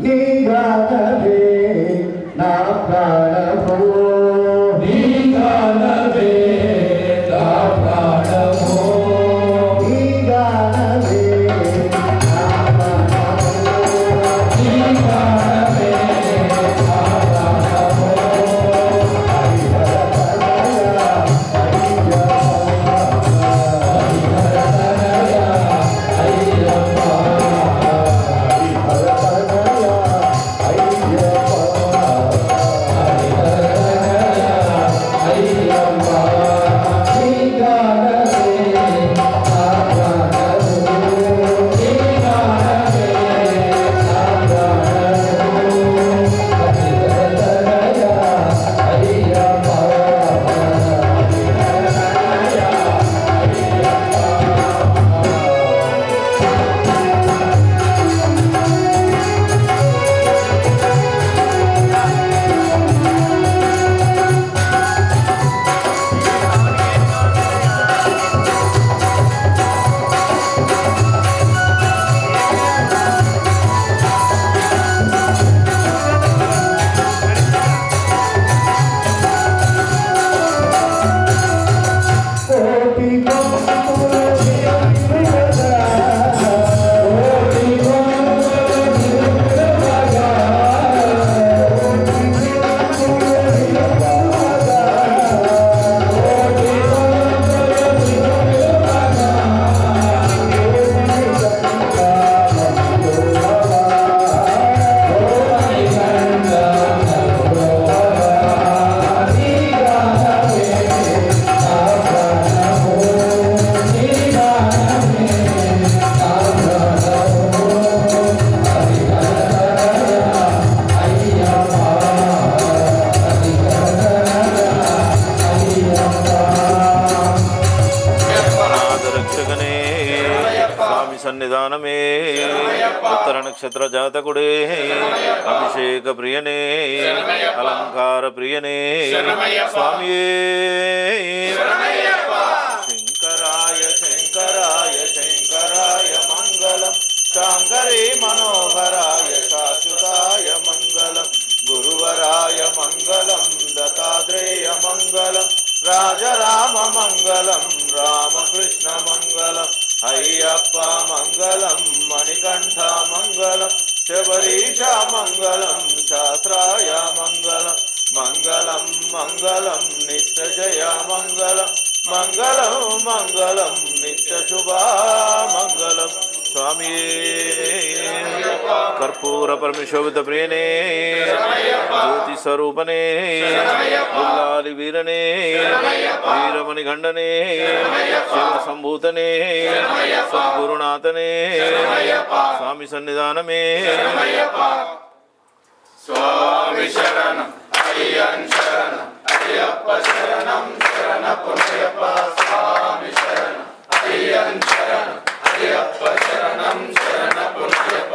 నీ గానమే నా ప్రాణము సన్నిధానమే. ఉత్తర నక్షత్ర జాతకుడే. అభిషేక ప్రియనే. అలంకార ప్రియనే. స్వామియే. శంకరాయ శంకరాయ శంకరాయ మంగళం. శాంకరే మనోహరాయ శాశ్వతాయ మంగళం. గురువరాయ మంగళం దత్తాత్రేయ మంగళం. రాజరామ మంగళం రామకృష్ణ మంగళం. అయ్యప్ప మంగళం మణికంఠ మంగళం శబరీష మంగళం శాస్త్రాయ మంగళం మంగళం మంగళం నిత్య జయ మంగళం మంగళం మంగళం నిత్య శుభా మంగళం స్వామి కర్పూర పరమశోభిత ప్రియనే జ్యోతి స్వరూపనే ఉల్లాలి వీరనే వీరమణి గండనే శివ సంభూతనే సద్గురునాథనే స్వామి సన్నిధానమే. శరణం శరణం అయ్యప్ప శరణం శరణ పుణ్యప్ప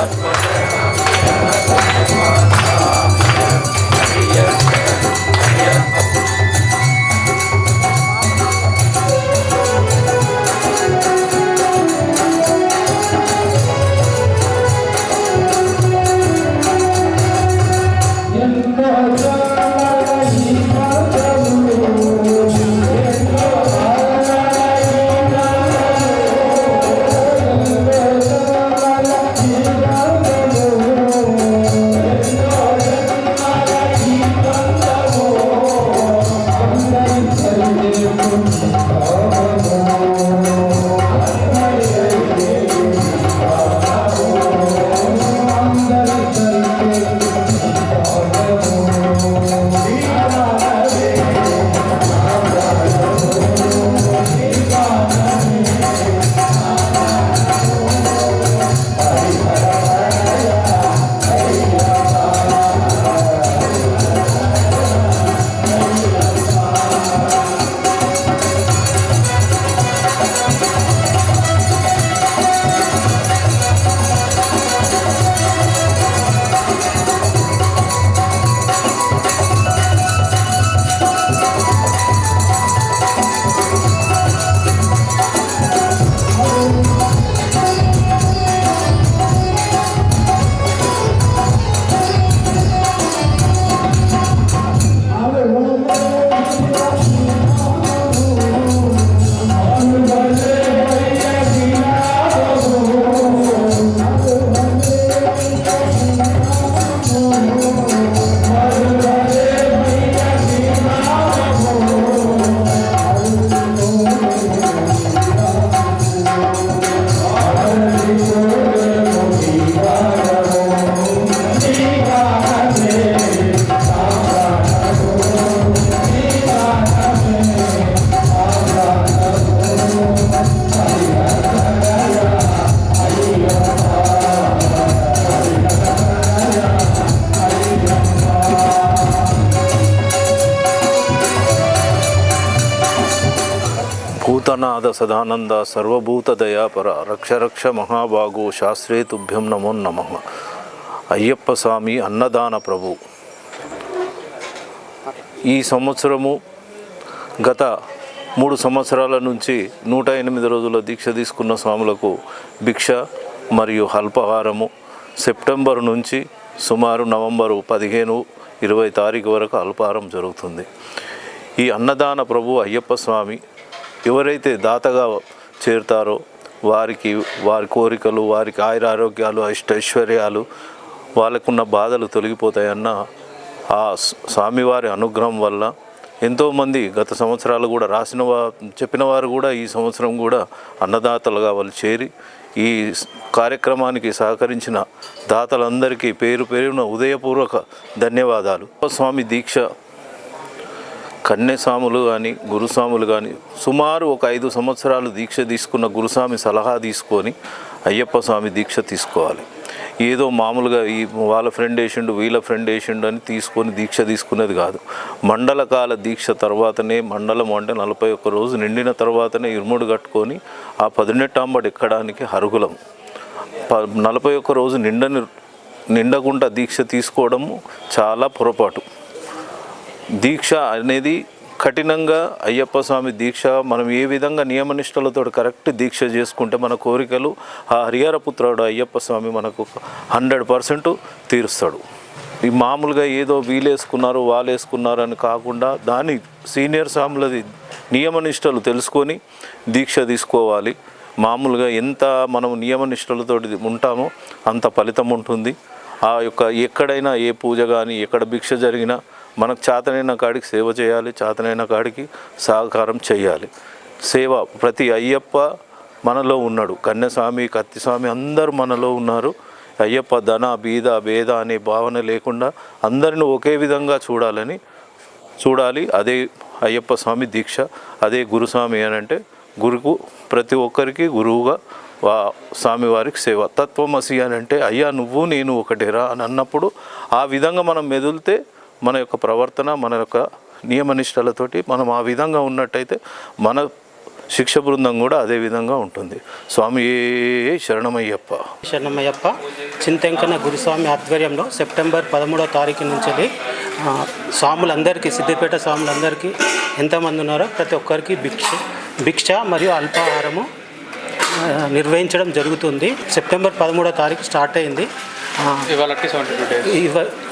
Gracias. సదానంద సర్వభూత దయాపర రక్ష రక్ష మహాభాగు శాస్త్రే తుభ్యం నమో నమ. అయ్యప్ప స్వామి అన్నదాన ప్రభు. ఈ సంవత్సరము గత మూడు సంవత్సరాల నుంచి నూట ఎనిమిది రోజుల దీక్ష తీసుకున్న స్వాములకు భిక్ష మరియు అల్పాహారము సెప్టెంబర్ నుంచి సుమారు నవంబరు పదిహేను ఇరవై తారీఖు వరకు అల్పాహారం జరుగుతుంది. ఈ అన్నదాన ప్రభు అయ్యప్ప స్వామి ఎవరైతే దాతగా చేరుతారో వారికి వారి కోరికలు వారికి ఆయుర ఆరోగ్యాలు ఐష్టైశ్వర్యాలు వాళ్ళకున్న బాధలు తొలగిపోతాయన్న ఆ స్వామివారి అనుగ్రహం వల్ల ఎంతోమంది గత సంవత్సరాలు కూడా రాసిన వా చెప్పిన వారు కూడా ఈ సంవత్సరం కూడా అన్నదాతలుగా వాళ్ళు చేరి ఈ కార్యక్రమానికి సహకరించిన దాతలందరికీ పేరు పేరున ఉదయపూర్వక ధన్యవాదాలు. స్వామి దీక్ష కన్యస్వాములు కానీ గురుస్వాములు కానీ సుమారు ఒక ఐదు సంవత్సరాలు దీక్ష తీసుకున్న గురుస్వామి సలహా తీసుకొని అయ్యప్ప స్వామి దీక్ష తీసుకోవాలి. ఏదో మామూలుగా ఈ వాళ్ళ ఫ్రెండ్ వేసిండు వీళ్ళ ఫ్రెండ్ వేసిండు అని తీసుకొని దీక్ష తీసుకునేది కాదు. మండల కాల దీక్ష తర్వాతనే మండలం అంటే నలభై ఒక్క రోజు నిండిన తర్వాతనే ఇరుముడు కట్టుకొని ఆ పదినెట్టాంబడి ఎక్కడానికి అర్హులం ప నలభై ఒక్క రోజు నిండని నిండకుండా దీక్ష తీసుకోవడము చాలా పొరపాటు. దీక్ష అనేది కఠినంగా అయ్యప్ప స్వామి దీక్ష మనం ఏ విధంగా నియమనిష్టలతో కరెక్ట్ దీక్ష చేసుకుంటే మన కోరికలు ఆ హరిహరపుత్రుడు అయ్యప్ప స్వామి మనకు హండ్రెడ్ పర్సెంట్ తీరుస్తాడు. ఈ మామూలుగా ఏదో వీలేసుకున్నారు వాళ్ళేసుకున్నారు అని కాకుండా దాని సీనియర్ స్వాములది నియమనిష్టలు తెలుసుకొని దీక్ష తీసుకోవాలి. మామూలుగా ఎంత మనం నియమనిష్టలతో ఉంటామో అంత ఫలితం ఉంటుంది. ఆ యొక్క ఎక్కడైనా ఏ పూజ కానీ ఎక్కడ భిక్ష జరిగినా మనకు చేతనైన కాడికి సేవ చేయాలి చేతనైన కాడికి సహకారం చేయాలి. సేవ ప్రతి అయ్యప్ప మనలో ఉన్నాడు. కన్యస్వామి కత్తిస్వామి అందరూ మనలో ఉన్నారు. అయ్యప్ప ధన బీద భేద అనే భావన లేకుండా అందరిని ఒకే విధంగా చూడాలని చూడాలి. అదే అయ్యప్ప స్వామి దీక్ష అదే గురుస్వామి అని అంటే గురుకు ప్రతి ఒక్కరికి గురువుగా వా స్వామివారికి సేవ. తత్వమసి అని అంటే అయ్యా నువ్వు నేను ఒకటేరా అని అన్నప్పుడు ఆ విధంగా మనం మెదిలితే మన యొక్క ప్రవర్తన మన యొక్క నియమనిష్టలతోటి మనం ఆ విధంగా ఉన్నట్టయితే మన శిక్ష బృందం కూడా అదే విధంగా ఉంటుంది. స్వామి శరణమయ్యప్ప. శరణమయ్యప్ప చింతెంకన గురుస్వామి ఆధ్వర్యంలో సెప్టెంబర్ పదమూడో తారీఖు నుంచి స్వాములందరికీ సిద్దిపేట స్వాములందరికీ ఎంతమంది ఉన్నారో ప్రతి ఒక్కరికి భిక్ష భిక్ష మరియు అల్పాహారము నిర్వహించడం జరుగుతుంది. సెప్టెంబర్ పదమూడో తారీఖు స్టార్ట్ అయింది.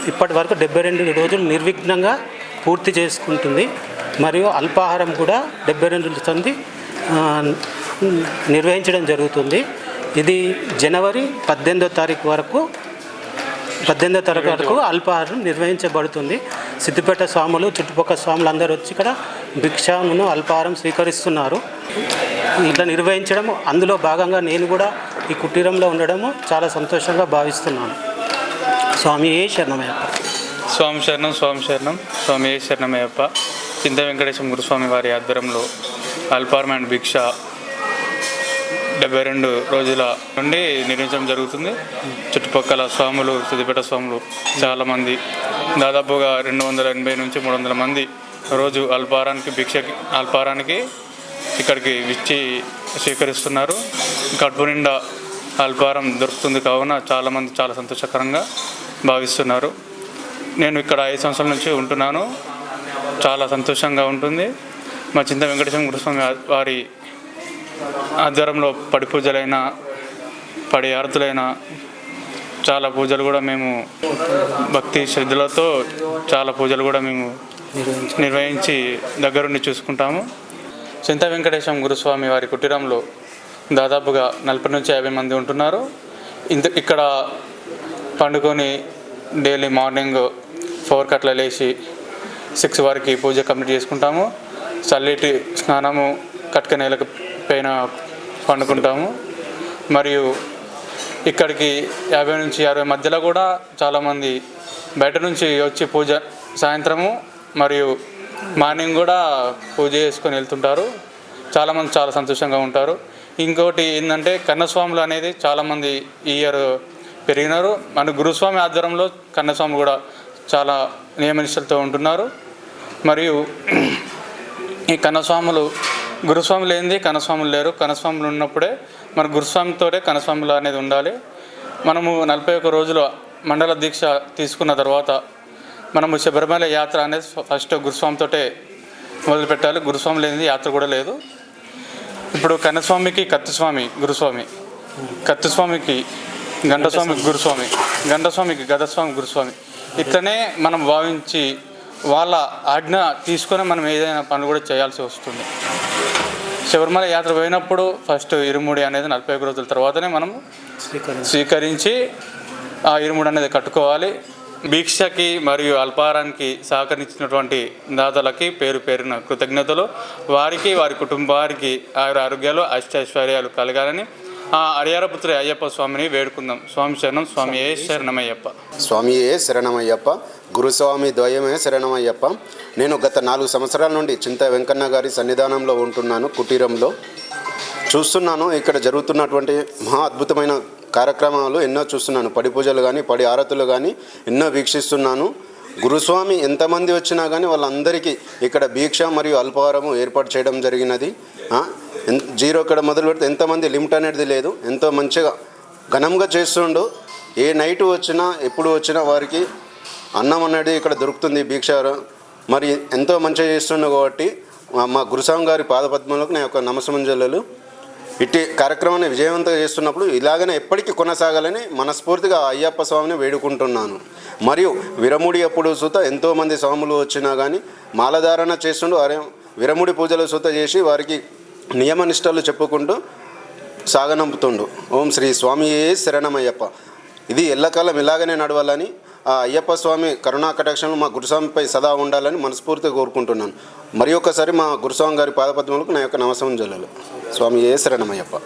ఇప్పటి వరకు డెబ్బై రెండు రోజులు నిర్విఘ్నంగా పూర్తి చేసుకుంటుంది. మరియు అల్పాహారం కూడా డెబ్బై రెండు ఆ, నిర్వహించడం జరుగుతుంది. ఇది జనవరి పద్దెనిమిదో తారీఖు వరకు పద్దెనిమిదో తారీఖు వరకు అల్పాహారం నిర్వహించబడుతుంది. సిద్దిపేట స్వాములు చుట్టుపక్కల స్వాములు అందరూ వచ్చి ఇక్కడ భిక్షను అల్పాహారం స్వీకరిస్తున్నారు. ఇట్లా నిర్వహించడం అందులో భాగంగా నేను కూడా ఈ కుటీరంలో ఉండడము చాలా సంతోషంగా భావిస్తున్నాను. స్వామి ఏ శరణమయ్యప్ప. స్వామి శరణం స్వామి శరణం స్వామి ఏ శరణమయ్యప్ప. చింత వెంకటేశం గురుస్వామి వారి ఆధ్వర్యంలో అల్పారం అండ్ భిక్ష డెబ్బై రెండు రోజుల నుండి నిర్మించడం జరుగుతుంది. చుట్టుపక్కల స్వాములు సిద్దిపేట స్వాములు చాలామంది దాదాపుగా రెండు వందల ఎనభై నుంచి మూడు వందల మంది రోజు అల్పారానికి భిక్షకి అల్పారానికి ఇక్కడికి విచ్చి స్వీకరిస్తున్నారు. కడుపు నిండా అల్పారం దొరుకుతుంది కావున చాలామంది చాలా సంతోషకరంగా భావిస్తున్నారు. నేను ఇక్కడ ఐదు సంవత్సరాల నుంచి ఉంటున్నాను. చాలా సంతోషంగా ఉంటుంది. మా చింత వెంకటేశ్వర గురుస్వామి వారి ఆధ్వర్యంలో పడి పూజలైన పడి ఆరతులైన చాలా పూజలు కూడా మేము భక్తి శ్రద్ధలతో చాలా పూజలు కూడా మేము నిర్వహించి దగ్గరుండి చూసుకుంటాము. చింత వెంకటేశం గురుస్వామి వారి కుటీరంలో దాదాపుగా నలభై నుంచి యాభై మంది ఉంటున్నారు. ఇంత ఇక్కడ పండుకొని డైలీ మార్నింగ్ ఫోర్ కట్ల లేచి సిక్స్ వరకు పూజ కంప్లీట్ చేసుకుంటాము. చల్లటి స్నానము కట్క నేలకు పైన పండుకుంటాము. మరియు ఇక్కడికి యాభై నుంచి అరవై మధ్యలో కూడా చాలామంది బయట నుంచి వచ్చి పూజ సాయంత్రము మరియు మార్నింగ్ కూడా పూజ చేసుకొని వెళ్తుంటారు. చాలామంది చాలా సంతోషంగా ఉంటారు. ఇంకోటి ఏంటంటే కన్నస్వాములు అనేది చాలామంది ఈ ఇయర్ పెరిగినారు. మన గురుస్వామి ఆధ్వర్యంలో కన్నస్వామి కూడా చాలా నియమనిష్టలతో ఉంటున్నారు. మరియు ఈ కన్నస్వాములు గురుస్వామి లేనిది కనస్వాములు లేరు. కనస్వాములు ఉన్నప్పుడే మన గురుస్వామితోటే కనస్వాములు అనేది ఉండాలి. మనము నలభై ఒక్క రోజుల మండల దీక్ష తీసుకున్న తర్వాత మనము శబరిమల యాత్ర అనేది ఫస్ట్ గురుస్వామితోటే మొదలుపెట్టాలి. గురుస్వామి లేనిది యాత్ర కూడా లేదు. ఇప్పుడు కన్నస్వామికి కత్తిస్వామి గురుస్వామి కత్తిస్వామికి గంటస్వామి గురుస్వామి గంటస్వామికి గదస్వామి గురుస్వామి. ఇట్లనే మనం భావించి వాళ్ళ ఆజ్ఞ తీసుకొని మనం ఏదైనా పనులు కూడా చేయాల్సి వస్తుంది. శబరిమల యాత్ర పోయినప్పుడు ఫస్ట్ ఇరుముడి అనేది నలభై ఒక రోజుల తర్వాతనే మనం స్వీకరించి ఆ ఇరుముడు అనేది కట్టుకోవాలి. భిక్షకి మరియు అల్పారానికి సహకరించినటువంటి దాతలకి పేరు పేరున కృతజ్ఞతలు. వారికి వారి కుటుంబానికి ఆరు ఆరోగ్యాలు అష్టైశ్వర్యాలు కలగాలని ఆ హరిహరపుత్రి అయ్యప్ప స్వామిని వేడుకుందాం. స్వామి శరణం స్వామి ఏ శరణమయ్యప్ప. స్వామియే శరణమయ్యప్ప గురుస్వామి ద్వయమే శరణమయ్యప్ప. నేను గత నాలుగు సంవత్సరాల నుండి చింత వెంకన్న గారి సన్నిధానంలో ఉంటున్నాను కుటీరంలో. చూస్తున్నాను ఇక్కడ జరుగుతున్నటువంటి మహా అద్భుతమైన కార్యక్రమాలు ఎన్నో చూస్తున్నాను. పడి పూజలు కానీ పడి ఆరతులు కానీ ఎన్నో వీక్షిస్తున్నాను. గురుస్వామి ఎంతమంది వచ్చినా కానీ వాళ్ళందరికీ ఇక్కడ భీక్ష మరియు అల్పాహారము ఏర్పాటు చేయడం జరిగినది. ఎన్- జీరో ఇక్కడ మొదలు పెడితే ఎంతమంది లిమిట్ అనేది లేదు. ఎంతో మంచిగా ఘనంగా చేస్తుండు. ఏ నైట్ వచ్చినా ఎప్పుడు వచ్చినా వారికి అన్నం అనేది ఇక్కడ దొరుకుతుంది భీక్ష. మరి ఎంతో మంచిగా చేస్తుండు కాబట్టి మా- మా గురుస్వామి గారి పాదపద్మలకు నా యొక్క నమస్మంజలు ఇట్టి కార్యక్రమాన్ని విజయవంతంగా చేస్తున్నప్పుడు ఇలాగనే ఎప్పటికీ కొనసాగాలని మనస్ఫూర్తిగా అయ్యప్ప స్వామిని వేడుకుంటున్నాను. మరియు విరముడి అప్పుడు సుత ఎంతోమంది స్వాములు వచ్చినా కానీ మాలధారణ చేస్తుండు వారే విరముడి పూజలు సుత చేసి వారికి నియమనిష్టలు చెప్పుకుంటూ సాగనంపుతుండు. ఓం శ్రీ స్వామియే శరణమయ్యప్ప. ఇది ఎల్లకాలం ఇలాగనే నడవాలని అయ్యప్ప స్వామి కరుణా కటాక్షంలో మా గురుస్వామిపై సదా ఉండాలని మనస్ఫూర్తిగా కోరుకుంటున్నాను. మరి ఒకసారి మా గురుస్వామి గారి పాదపద్మలకు నా యొక్క నమస్కారం జల్లలు. స్వామి ఏ శరణమయ్యప్ప.